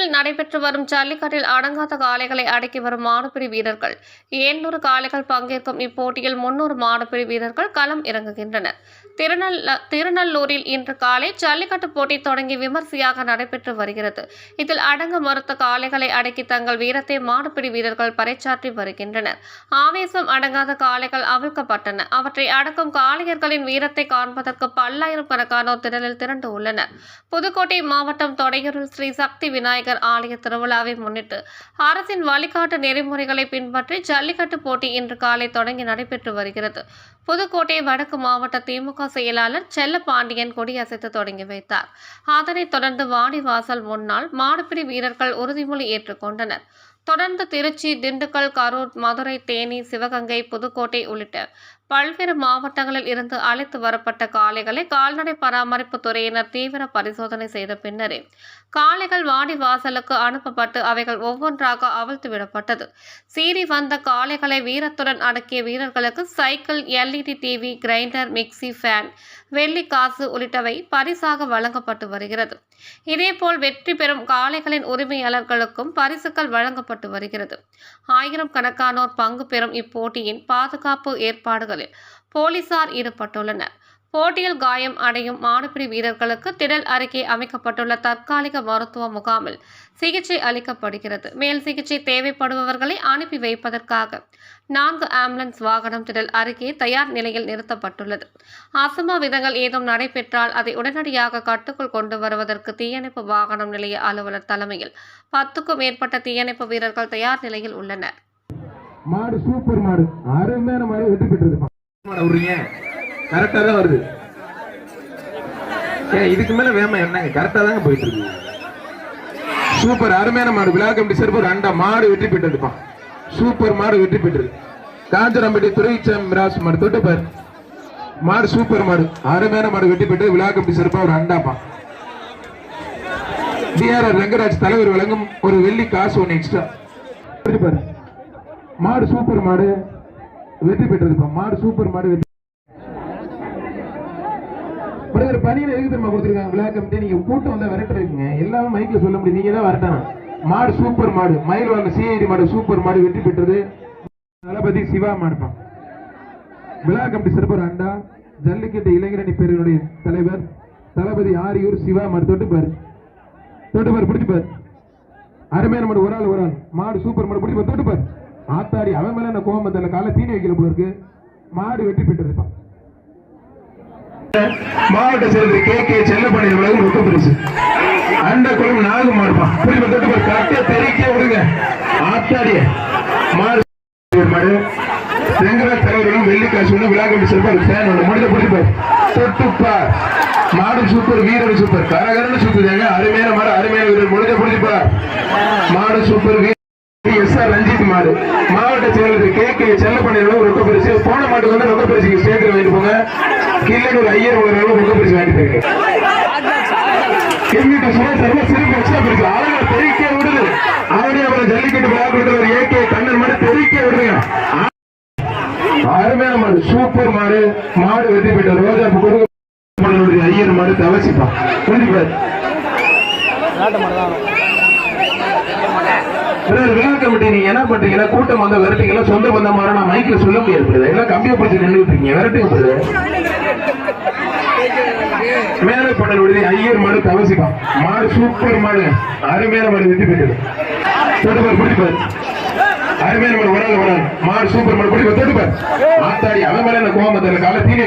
சென்னையில் நடைபெற்று வரும் ஜல்லிக்கட்டில் அடங்காத காளைகளை அடக்கி வரும் மாடுபிடி வீரர்கள். எண்ணூறு காளைகள் பங்கேற்கும் இப்போட்டியில் முன்னூறு மாடுபிடி வீரர்கள் களம் இறங்குகின்றனர். திருநல்ல திருநல்லூரில் இன்று காலை ஜல்லிக்கட்டு போட்டி தொடங்கி விமர்சையாக நடைபெற்று வருகிறது. இதில் அடங்க மறுத்த காளைகளை அடக்கி தங்கள் வீரத்தை மாடுபிடி வீரர்கள் பறைச்சாற்றி வருகின்றனர். ஆவேசம் அடங்காத காளைகள் அவிழ்க்கப்பட்டன. அவற்றை அடக்கும் காளையர்களின் வீரத்தை காண்பதற்கு பல்லாயிரம் கணக்கானோர் திரளில் திரண்டு உள்ளனர். புதுக்கோட்டை மாவட்டம் தொடையூரில் ஸ்ரீ சக்தி விநாயகர் ஆலய திருவிழாவை முன்னிட்டு அரசின் வழிகாட்டு நெறிமுறைகளை பின்பற்றி ஜல்லிக்கட்டு போட்டி இன்று காலை தொடங்கி நடைபெற்று வருகிறது. புதுக்கோட்டை வடக்கு மாவட்ட திமுக செயலாளர் செல்லப்பாண்டியன் கொடியசைத்து தொடங்கி வைத்தார். அதனைத் தொடர்ந்து வாடிவாசல் முன்னாள் மாடுபிடி வீரர்கள் உறுதிமொழி ஏற்றுக்கொண்டனர் தொடர்ந்து திருச்சி திண்டுக்கல் கரூர் மதுரை தேனி சிவகங்கை புதுக்கோட்டை உள்ளிட்ட பல்வேறு மாவட்டங்களில் இருந்து அழைத்து வரப்பட்ட காளைகளை கால்நடை பராமரிப்பு துறையினர் தீவிர பரிசோதனை செய்த பின்னரே காளைகள் வாடி வாசலுக்கு அனுப்பப்பட்டு அவைகள் ஒவ்வொன்றாக அவிழ்த்து விடப்பட்டது. சீறி வந்த காளைகளை வீரத்துடன் அடக்கிய வீரர்களுக்கு cycle L E D TV grinder mixie fan வெள்ளி காசு உள்ளிட்டவை பரிசாக வழங்கப்பட்டு வருகிறது. இதேபோல் வெற்றி பெறும் காளைகளின் உரிமையாளர்களுக்கும் பரிசுகள் வழங்கப்பட்டு வருகிறது. ஆயிரம் கணக்கானோர் பங்கு பெறும் இப்போட்டியின் பாதுகாப்பு ஏற்பாடுகளில் போலீசார் ஈடுபட்டுள்ளனர். போட்டியில் காயம் அடையும் மாடுபிடி வீரர்களுக்கு திடல் அருகே அமைக்கப்பட்டுள்ள தற்காலிக மருத்துவ முகாமில் சிகிச்சை அளிக்கப்படுகிறது. மேல் சிகிச்சை தேவைப்படுபவர்களை அனுப்பி வைப்பதற்காக நான்கு ஆம்புலன்ஸ் வாகனம் திடல் அருகே தயார் நிலையில் நிறுத்தப்பட்டுள்ளது. அசம்பாவிதங்கள் ஏதும் நடைபெற்றால் அதை உடனடியாக கட்டுக்குள் கொண்டு வருவதற்கு தீயணைப்பு வாகனம் நிலைய அலுவலர் தலைமையில் பத்துக்கும் மேற்பட்ட தீயணைப்பு வீரர்கள் தயார் நிலையில் உள்ளனர். மாடு சூப்பர் மாடு. அருமையான மாடு வெற்றி பெற்றது. மாடு விடுறீங்க? கரெக்டா தான் வருது. ஏ இதுக்கு மேல வேமா என்னங்க? கரெக்டா தாங்க போயிட்டு இருக்கு. சூப்பர் அருமையான மாடு. விழா கமிட்டி சிறப்பு ஒரு அண்டா மாடு வெற்றி பெற்றிருப்பான் சூப்பர் மாடு வெற்றி பெற்று காஞ்சரம்பட்டி துறைச்சாமி மிராஸ் மாடு. தொட்டு பாரு. மாடு சூப்பர் மாடு. அருமையான மாடு வெற்றி பெற்று விழா கமிட்டி சிறப்பா ஒரு அண்டாப்பா. டிஆர்ஆர் ரங்கராஜ் தலைவர் வழங்கும் ஒரு வெள்ளி காசு ஒன்று எக்ஸ்ட்ரா பாரு. மாடு சூப்பர் மாடு வெற்றி பெற்றதுப்பா மாடு சூப்பர் மாடு வெற்றி அப்படிங்கிற பணியில எதுக்கு தெரியுமா கொடுத்துருக்காங்க. விழா கமிட்டி நீங்க கூட்டம் வந்தா விரட்டுறீங்க எல்லாமே மைக்ல சொல்ல முடியும். நீங்க தான் வரட்டணும். மாடு சூப்பர் மாடு. மயில் வாங்க சிஐடி மாடு சூப்பர் மாடு வெற்றி பெற்றது. தளபதி சிவா மாடுப்பான். விழா கமிட்டி சிறப்பு அண்டா. ஜல்லிக்கட்டு இளைஞரணி பேரனுடைய தலைவர். தளபதி ஆரியூர் சிவா மாடு. தொட்டு பாரு. தொட்டு பாரு பாரு. அருமையான மாடு. ஒரு ஆள் ஒரு ஆள். மாடு சூப்பர் மாடு. பிடிச்சு தொட்டுப்பாரு ஆத்தாடி அவன் மேல என்ன கோபம் வந்தல காலை தீனி வைக்கல போல இருக்கு. மாடு வெற்றி பெற்றிருப்பான் மாவட்ட செயலர் கே கே செல்லப்பணி உலகம் ரொக்க பரிசு அண்ட குளம் நாகு மாடுப்பான் புரியுமா தொட்டு விடுங்க. ஆத்தாடிய. மாடு. மாடு. செங்கராஜ் தலைவர்களும் வெள்ளிக்காசு ஒன்று விழா கண்டு சிறப்பாக ஃபேன் ஒன்று முடிஞ்ச தொட்டுப்பார் மாடு சூப்பர் வீரர் சூப்பர். கரகரன்னு சுத்துதாங்க அருமையான மாடு அருமையான வீரர். முடிஞ்ச மாடு சூப்பர் வீரர் எஸ் ஆர் ரஞ்சித் மாடு. மாவட்ட செயலர் கே கே செல்லப்பண்ணியர்களும் ரொக்க பரிசு போன மாட்டுக்கு வந்து ரொக்க பரிசு ஸ்டேட்டில் வாங்கிட்டு போங்க. கில்லனூர் ஐயர் உலகம் ரொக்க பரிசு வாங்கிட்டு போயிருக்கு எங்கிட்ட சும்மா சர்வ சிறப்பு எக்ஸ்ட்ரா பரிசு. ஆளுநர் தெரிவிக்க விடுது. அவரே அவரை ஜல்லிக்கட்டு விழா கொடுத்தவர் ஏ கே கண்ணன் மாடு தெரிவிக்க விடுங்க அருமையான மாடு சூப்பர் மாடு. மாடு வெற்றி பெற்ற ரோஜா கொடுக்க ஐயர் மாடு தவசிப்பா. புரிஞ்சுப்பாரு சிலர் விழா கமிட்டி நீங்க என்ன பண்றீங்கன்னா கூட்டம் வந்த விரட்டிங்களா சொந்த பந்த மாதிரி நான் மைக்ல சொல்ல முடியாது எல்லாம் கம்பியை பிடிச்சி நின்றுட்டு இருக்கீங்க விரட்டி பிறகு. மேலே படல் விடுதி ஐயர் மாடு தவசிக்கும் மாடு சூப்பர் மாடு. அருமையான மாடு வெட்டி பெற்றது. தொட்டுப்பார் பிடிப்பார் அருமையான மாடு ஒரு ஆள் ஒரு மாடு சூப்பர் மாடு பிடிப்பார் தொட்டுப்பார் ஆத்தாடி அவன் மேல என்ன கோவம் காலை தீனி